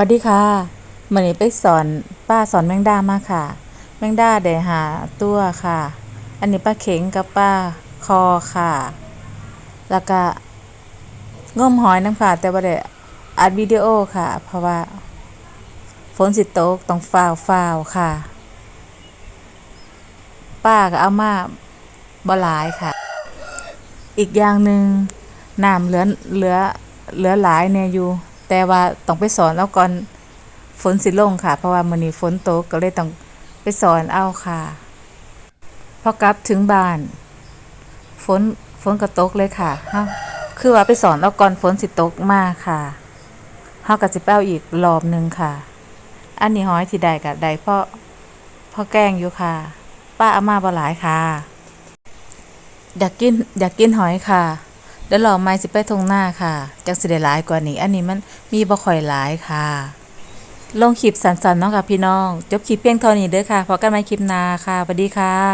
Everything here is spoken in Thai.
วัสดีค่ะมื่อนี้ไปสอนป้าสอนแมงดามาค่ะ แมงดาได้หาตัวค่ะ อันนี้ป้าเข็งกับป้าคอค่ะ แล้วก็ง้มหอยน้ำค่ะ แต่ว่าได้อัดวิดีโอค่ะ เพราะว่าฝนสิตกต้องฟาวฟาวค่ะ ป้าก็เอามาบหลายค่ะ อีกอย่างหนึ่งน้ำเหลือเหลือเหลือหลายเนี่ยอยู่ แต่ว่าต้องไปสอนเอาก่อนฝนสิลงค่ะ เพราะว่ามื้อนี้ฝนตกก็เลยต้องไปสอนเอาค่ะ พอกลับถึงบ้าน ฝนฝนก็ตกเลยค่ะเฮาคือว่าไปสอนเอาก่อนฝนสิตกมาค่ะเฮาก็สิไปเอาอีกรอบหนึงค่ะ อันนี้หอยที่ได้ก็ได้เพราะเพราะแกงอยู่ค่ะ ป้าอามาบ่หลายค่ะ อยากกินอยากกินหอยค่ะ เดี๋ยวรอไม้สิไปทงหน้าค่ะ จักสิได้หลายกว่านี้อันนี้มันมีบ่ค่อยหลายค่ะ ลงคลิปสั้นๆเนาะค่ะพี่น้อง จบคลิปเพียงเท่านี้เด้อค่ะพบกันใหม่คลิปหน้าค่ะสวัสดีค่ะ